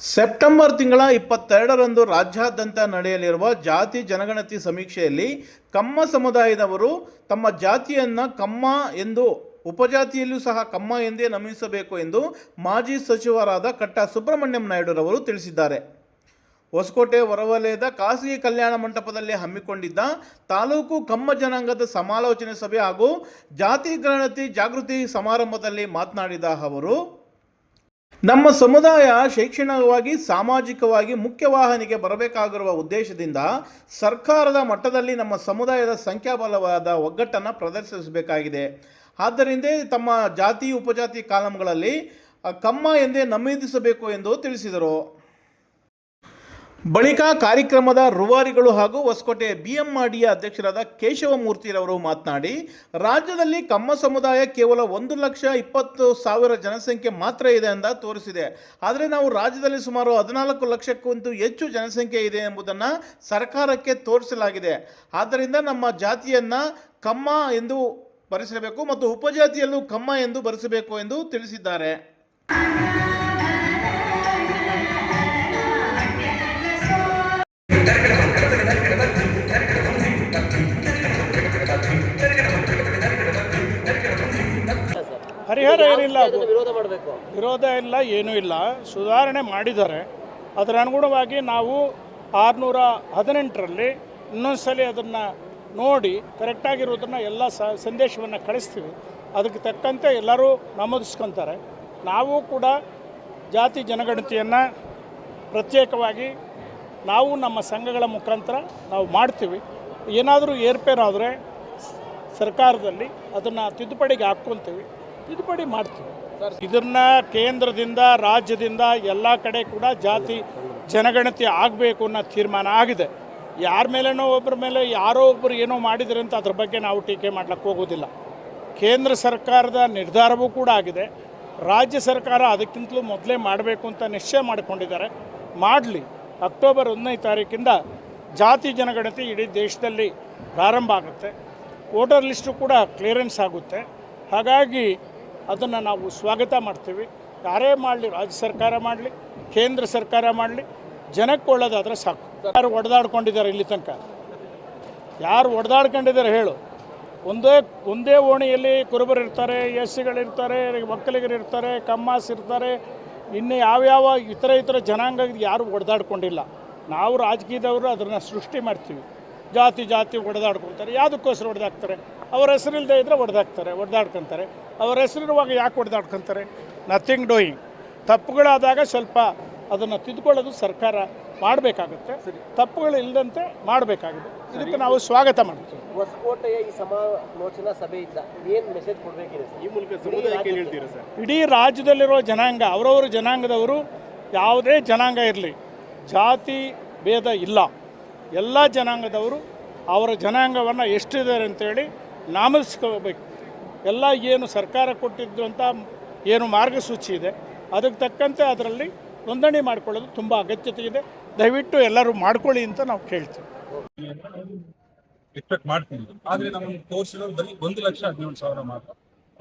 September ತಿಂಗಳ ಇಪ್ಪತ್ತೆರಡರಂದು ರಾಜ್ಯಾದ್ಯಂತ ನಡೆಯಲಿರುವ ಜಾತಿ ಜನಗಣತಿ ಸಮೀಕ್ಷೆಯಲ್ಲಿ ಕಮ್ಮ ಸಮುದಾಯದವರು ತಮ್ಮ ಜಾತಿಯನ್ನು ಕಮ್ಮ ಎಂದು ಉಪಜಾತಿಯಲ್ಲೂ ಸಹ ಕಮ್ಮ ಎಂದೇ ನಮಿಸಬೇಕು ಎಂದು ಮಾಜಿ ಸಚಿವರಾದ ಕಟ್ಟ ಸುಬ್ರಹ್ಮಣ್ಯಂ ನಾಯ್ಡುರವರು ತಿಳಿಸಿದ್ದಾರೆ. ಹೊಸಕೋಟೆ ಹೊರವಲಯದ ಖಾಸಗಿ ಕಲ್ಯಾಣ ಮಂಟಪದಲ್ಲಿ ಹಮ್ಮಿಕೊಂಡಿದ್ದ ತಾಲೂಕು ಕಮ್ಮ ಜನಾಂಗದ ಸಮಾಲೋಚನೆ ಸಭೆ ಹಾಗೂ ಜಾತಿ ಗಣತಿ ಜಾಗೃತಿ ಸಮಾರಂಭದಲ್ಲಿ ಮಾತನಾಡಿದ ಅವರು ನಮ್ಮ ಸಮುದಾಯ ಶೈಕ್ಷಣಿಕವಾಗಿ, ಸಾಮಾಜಿಕವಾಗಿ ಮುಖ್ಯವಾಹನಿಗೆ ಬರಬೇಕಾಗಿರುವ ಉದ್ದೇಶದಿಂದ ಸರ್ಕಾರದ ಮಟ್ಟದಲ್ಲಿ ನಮ್ಮ ಸಮುದಾಯದ ಸಂಖ್ಯಾಬಲವಾದ ಒಗ್ಗಟ್ಟನ್ನು ಪ್ರದರ್ಶಿಸಬೇಕಾಗಿದೆ. ಆದ್ದರಿಂದ ತಮ್ಮ ಜಾತಿ, ಉಪಜಾತಿ ಕಾಲಂಗಳಲ್ಲಿ ಕಮ್ಮ ಎಂದೇ ನಮೂದಿಸಬೇಕು ಎಂದು ತಿಳಿಸಿದರು. ಬಳಿಕ ಕಾರ್ಯಕ್ರಮದ ರೂವಾರಿಗಳು ಹಾಗೂ ಹೊಸಕೋಟೆ ಬಿಎಂಆರ್ಡಿಯ ಅಧ್ಯಕ್ಷರಾದ ಕೇಶವಮೂರ್ತಿರವರು ಮಾತನಾಡಿ, ರಾಜ್ಯದಲ್ಲಿ ಕಮ್ಮ ಸಮುದಾಯ ಕೇವಲ ಒಂದು ಲಕ್ಷ ಇಪ್ಪತ್ತು ಸಾವಿರ ಜನಸಂಖ್ಯೆ ಮಾತ್ರ ಇದೆ ಅಂತ ತೋರಿಸಿದೆ. ಆದರೆ ನಾವು ರಾಜ್ಯದಲ್ಲಿ ಸುಮಾರು ಹದಿನಾಲ್ಕು ಲಕ್ಷಕ್ಕಿಂತ ಹೆಚ್ಚು ಜನಸಂಖ್ಯೆ ಇದೆ ಎಂಬುದನ್ನು ಸರ್ಕಾರಕ್ಕೆ ತೋರಿಸಲಾಗಿದೆ. ಆದ್ದರಿಂದ ನಮ್ಮ ಜಾತಿಯನ್ನು ಕಮ್ಮ ಎಂದು ಬರೆಸಬೇಕು ಮತ್ತು ಉಪಜಾತಿಯಲ್ಲೂ ಕಮ್ಮ ಎಂದು ಬರೆಸಬೇಕು ಎಂದು ತಿಳಿಸಿದ್ದಾರೆ. ಪರಿಹಾರ ಏನಿಲ್ಲ ಅದು. ವಿರೋಧ ಮಾಡಬೇಕು? ವಿರೋಧ ಇಲ್ಲ ಏನೂ ಇಲ್ಲ. ಸುಧಾರಣೆ ಮಾಡಿದ್ದಾರೆ. ಅದರ ಅನುಗುಣವಾಗಿ ನಾವು ಆರುನೂರ ಹದಿನೆಂಟರಲ್ಲಿ ಇನ್ನೊಂದ್ಸಲಿ ಅದನ್ನು ನೋಡಿ ಕರೆಕ್ಟಾಗಿರೋದನ್ನು ಎಲ್ಲ ಸ ಸಂದೇಶವನ್ನು ಕಳಿಸ್ತೀವಿ. ಅದಕ್ಕೆ ತಕ್ಕಂತೆ ಎಲ್ಲರೂ ನಮೂದಿಸ್ಕೊತಾರೆ. ನಾವು ಕೂಡ ಜಾತಿ ಜನಗಣತಿಯನ್ನು ಪ್ರತ್ಯೇಕವಾಗಿ ನಾವು ನಮ್ಮ ಸಂಘಗಳ ಮುಖಾಂತರ ನಾವು ಮಾಡ್ತೀವಿ. ಏನಾದರೂ ಏರ್ಪೇರಾದರೆ ಸರ್ಕಾರದಲ್ಲಿ ಅದನ್ನು ತಿದ್ದುಪಡಿಗೆ ಹಾಕ್ಕೊತೀವಿ. ತಿದ್ದುಪಡಿ ಮಾಡ್ತೀವಿ. ಇದನ್ನ ಕೇಂದ್ರದಿಂದ, ರಾಜ್ಯದಿಂದ ಎಲ್ಲ ಕಡೆ ಕೂಡ ಜಾತಿ ಜನಗಣತಿ ಆಗಬೇಕು ಅನ್ನೋ ತೀರ್ಮಾನ ಆಗಿದೆ. ಯಾರ ಮೇಲೇನೋ ಒಬ್ಬರ ಮೇಲೆ ಯಾರೋ ಒಬ್ಬರು ಏನೋ ಮಾಡಿದರೆ ಅಂತ ಅದ್ರ ಬಗ್ಗೆ ನಾವು ಟೀಕೆ ಮಾಡ್ಲಿಕ್ಕೆ ಹೋಗೋದಿಲ್ಲ. ಕೇಂದ್ರ ಸರ್ಕಾರದ ನಿರ್ಧಾರವೂ ಕೂಡ ಆಗಿದೆ. ರಾಜ್ಯ ಸರ್ಕಾರ ಅದಕ್ಕಿಂತಲೂ ಮೊದಲೇ ಮಾಡಬೇಕು ಅಂತ ನಿಶ್ಚಯ ಮಾಡಿಕೊಂಡಿದ್ದಾರೆ. ಮಾಡಲಿ. ಅಕ್ಟೋಬರ್ ಒಂದನೇ ತಾರೀಕಿಂದ ಜಾತಿ ಜನಗಣತಿ ಇಡೀ ದೇಶದಲ್ಲಿ ಪ್ರಾರಂಭ ಆಗುತ್ತೆ. ವೋಟರ್ ಲಿಸ್ಟು ಕೂಡ ಕ್ಲಿಯರೆನ್ಸ್ ಆಗುತ್ತೆ. ಹಾಗಾಗಿ ಅದನ್ನು ನಾವು ಸ್ವಾಗತ ಮಾಡ್ತೀವಿ. ಯಾರೇ ಮಾಡಲಿ, ರಾಜ್ಯ ಸರ್ಕಾರ ಮಾಡಲಿ, ಕೇಂದ್ರ ಸರ್ಕಾರ ಮಾಡಲಿ, ಜನಕ್ಕೆ ಒಳ್ಳೇದಾದರೆ ಸಾಕು. ಯಾರು ಒಡೆದಾಡ್ಕೊಂಡಿದ್ದಾರೆ ಇಲ್ಲಿ ತನಕ? ಯಾರು ಒಡೆದಾಡ್ಕೊಂಡಿದ್ದಾರೆ ಹೇಳು. ಒಂದೇ ಒಂದೇ ಓಣಿಯಲ್ಲಿ ಕುರುಬರು ಇರ್ತಾರೆ ಎಸ್ ಸಿಗಳಿರ್ತಾರೆ ಒಕ್ಕಲಿಗರಿರ್ತಾರೆ ಕಮ್ಮಾಸ್ ಇರ್ತಾರೆ, ಇನ್ನು ಯಾವ್ಯಾವ ಇತರ ಇತರ ಜನಾಂಗ ಯಾರು ಒಡೆದಾಡ್ಕೊಂಡಿಲ್ಲ. ನಾವು ರಾಜಕೀಯದವರು ಅದನ್ನು ಸೃಷ್ಟಿ ಮಾಡ್ತೀವಿ. ಜಾತಿ ಜಾತಿ ಹೊಡೆದಾಡ್ಕೊಳ್ತಾರೆ ಯಾವುದಕ್ಕೋಸ್ಕರ ಹೊಡೆದಾಕ್ತಾರೆ ಅವ್ರ ಹೆಸರಿಲ್ಲದೆ ಇದ್ದರೆ ಹೊಡೆದಾಕ್ತಾರೆ ಹೊಡೆದಾಡ್ಕೊತಾರೆ ಅವ್ರ ಹೆಸರಿರುವಾಗ ಯಾಕೆ ಹೊಡೆದಾಡ್ಕೊತಾರೆ ನಥಿಂಗ್ ಡೂಯಿಂಗ್ ತಪ್ಪುಗಳಾದಾಗ ಸ್ವಲ್ಪ ಅದನ್ನು ತಿದ್ದುಕೊಳ್ಳೋದು ಸರ್ಕಾರ ಮಾಡಬೇಕಾಗುತ್ತೆ. ತಪ್ಪುಗಳು ಇಲ್ಲದಂತೆ ಮಾಡಬೇಕಾಗಿದೆ. ಇದಕ್ಕೆ ನಾವು ಸ್ವಾಗತ ಮಾಡ್ತೀವಿ. ಹೊಸಕೋಟೆಯ ಈ ಸಮಾಲೋಚನಾ ಸಭೆಯಿಂದ ಏನು ಮೆಸೇಜ್ ಕೊಡಬೇಕಿದೆ ಈ ಮೂಲಕ ಸಮುದಾಯಕ್ಕೆ ಏನ್ ಹೇಳ್ತೀರಾ ಸರ್? ಇಡೀ ರಾಜ್ಯದಲ್ಲಿರೋ ಜನಾಂಗ ಅವರವರ ಜನಾಂಗದವರು ಯಾವುದೇ ಜನಾಂಗ ಇರಲಿ ಜಾತಿ ಭೇದ ಇಲ್ಲ. ಎಲ್ಲ ಜನಾಂಗದವರು ಅವರ ಜನಾಂಗವನ್ನು ಎಷ್ಟಿದ್ದಾರೆ ಅಂತೇಳಿ ನಾಮನಿಸ್ಕೋಬೇಕು ಎಲ್ಲ ಏನು ಸರ್ಕಾರ ಕೊಟ್ಟಿದ್ದು ಅಂತ ಏನು ಮಾರ್ಗಸೂಚಿ ಇದೆ, ಅದಕ್ಕೆ ತಕ್ಕಂತೆ ಅದರಲ್ಲಿ ನೋಂದಣಿ ಮಾಡಿಕೊಳ್ಳೋದು ತುಂಬ ಅಗತ್ಯತೆ ಇದೆ. ದಯವಿಟ್ಟು ಎಲ್ಲರೂ ಮಾಡ್ಕೊಳ್ಳಿ ಅಂತ ನಾವು ಕೇಳ್ತೀವಿ. ಎಕ್ಸ್ಪೆಕ್ಟ್ ಮಾಡ್ತೀನಿ ಆದರೆ ನಮ್ಮ ತೋರಿಸಿರೋದು ಬರೀ ಒಂದು ಲಕ್ಷ ಹದಿನೇಳು ಸಾವಿರ ಮಾತ್ರ.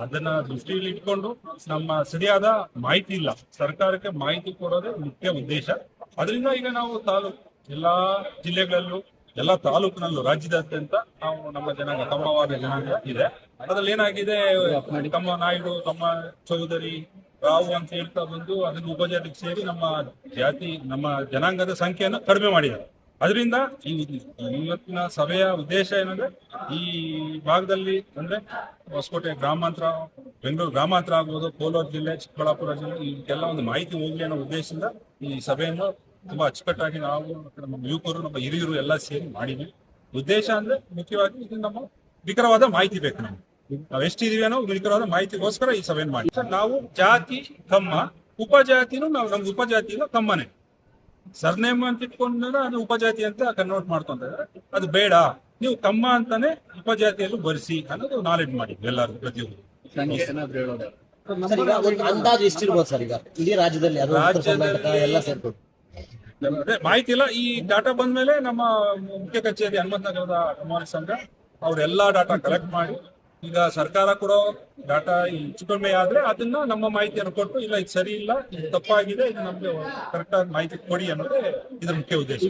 ಅದನ್ನ ದೃಷ್ಟಿಯಲ್ಲಿ ಇಟ್ಕೊಂಡು ನಮ್ಮ ಸರಿಯಾದ ಮಾಹಿತಿ ಇಲ್ಲ. ಸರ್ಕಾರಕ್ಕೆ ಮಾಹಿತಿ ಕೊಡೋದೇ ಮುಖ್ಯ ಉದ್ದೇಶ. ಅದರಿಂದ ಈಗ ನಾವು ತಾಲೂಕು ಎಲ್ಲಾ ಜಿಲ್ಲೆಗಳಲ್ಲೂ, ಎಲ್ಲಾ ತಾಲೂಕಿನಲ್ಲೂ, ರಾಜ್ಯದಾದ್ಯಂತ ನಾವು ನಮ್ಮ ಜನಾಂಗ ತಮ್ಮವಾದ ಜನಾಂಗ ಇದೆ. ಅದರಲ್ಲಿ ಏನಾಗಿದೆ, ತಮ್ಮ ನಾಯ್ಡು, ತಮ್ಮ ಚೌಧರಿ, ರಾವು ಅಂತ ಹೇಳ್ತಾ ಬಂದು ಅದನ್ನ ಉಪಜಾತಿಗೆ ಸೇರಿ ನಮ್ಮ ಜಾತಿ, ನಮ್ಮ ಜನಾಂಗದ ಸಂಖ್ಯೆಯನ್ನು ಕಡಿಮೆ ಮಾಡಿದ್ದಾರೆ. ಅದರಿಂದ ಈ ಇವತ್ತಿನ ಸಭೆಯ ಉದ್ದೇಶ ಏನಂದ್ರೆ, ಈ ಭಾಗದಲ್ಲಿ ಅಂದ್ರೆ ಹೊಸಕೋಟೆ ಗ್ರಾಮಾಂತರ, ಬೆಂಗಳೂರು ಗ್ರಾಮಾಂತರ ಆಗ್ಬೋದು, ಕೋಲಾರ ಜಿಲ್ಲೆ, ಚಿಕ್ಕಬಳ್ಳಾಪುರ ಜಿಲ್ಲೆ ಇದಕ್ಕೆಲ್ಲ ಒಂದು ಮಾಹಿತಿ ಹೋಗ್ಲಿ ಅನ್ನೋ ಉದ್ದೇಶದಿಂದ ಈ ಸಭೆಯನ್ನು ತುಂಬಾ ಅಚ್ಚುಕಟ್ಟಾಗಿ ನಾವು ನಮ್ಮ ಯುವಕರು ನಮ್ಮ ಹಿರಿಯರು ಎಲ್ಲ ಸೇರಿ ಮಾಡಿದ್ವಿ. ಉದ್ದೇಶ ಅಂದ್ರೆ ಮುಖ್ಯವಾಗಿ ಇದು ನಮ್ಮ ನಿಖರವಾದ ಮಾಹಿತಿ ಬೇಕು ನಮ್ಗೆ. ನಾವು ಎಷ್ಟಿದೀವಿ ಅನ್ನೋ ನಿಖರವಾದ ಮಾಹಿತಿಗೋಸ್ಕರ ಈ ಸಭೆಯನ್ನು ಮಾಡಿ ನಾವು ಜಾತಿ ಕಮ್ಮ ಉಪಜಾತಿನೂ ನಾವು ನಮ್ಗೆ ಉಪಜಾತಿನೂ ಕಮ್ಮನೆ ಸರ್ನೇಮ್ ಅಂತ ಇಟ್ಕೊಂಡಾಗ ಅದು ಉಪಜಾತಿ ಅಂತ ಕನ್ವರ್ಟ್ ಮಾಡ್ಕೊಂಡಾಗ ಅದು ಬೇಡ. ನೀವು ಕಮ್ಮ ಅಂತಾನೆ ಉಪಜಾತಿಯಲ್ಲೂ ಬರಿಸಿ ಅನ್ನೋದು ನಾಲೆಡ್ಜ್ ಮಾಡಿ ಎಲ್ಲರೂ ಪ್ರತಿಯೊಬ್ಬರು. ಅಂದಾಜು ಎಷ್ಟಿರ್ಬೋದು ಸರ್ ಈಗ? ಇಡೀ ರಾಜ್ಯದಲ್ಲಿ ಎಲ್ಲ ಸೇರ್ಕೊಂಡು. ಅದೇ ಮಾಹಿತಿ ಇಲ್ಲ ಈ ಡಾಟಾ ಬಂದ್ಮೇಲೆ ನಮ್ಮ ಮುಖ್ಯ ಕಚೇರಿ ಹನುಮಂತನಗರದ ಕುಮಾರ ಸಂಘ ಅವ್ರೆಲ್ಲಾ ಡಾಟಾ ಕಲೆಕ್ಟ್ ಮಾಡಿ, ಈಗ ಸರ್ಕಾರ ಕೊಡೋ ಡಾಟಾ ಹೆಚ್ಚು ಕಡಿಮೆ ಆದ್ರೆ ಅದನ್ನ ನಮ್ಮ ಮಾಹಿತಿಯನ್ನು ಕೊಟ್ಟು, ಇಲ್ಲ ಇದು ಸರಿ ಇಲ್ಲ, ಇದು ತಪ್ಪಾಗಿದೆ, ಇದು ನಮ್ಗೆ ಕರೆಕ್ಟ್ ಆಗಿ ಮಾಹಿತಿ ಕೊಡಿ ಅನ್ನೋದೇ ಇದ್ರ ಮುಖ್ಯ ಉದ್ದೇಶ.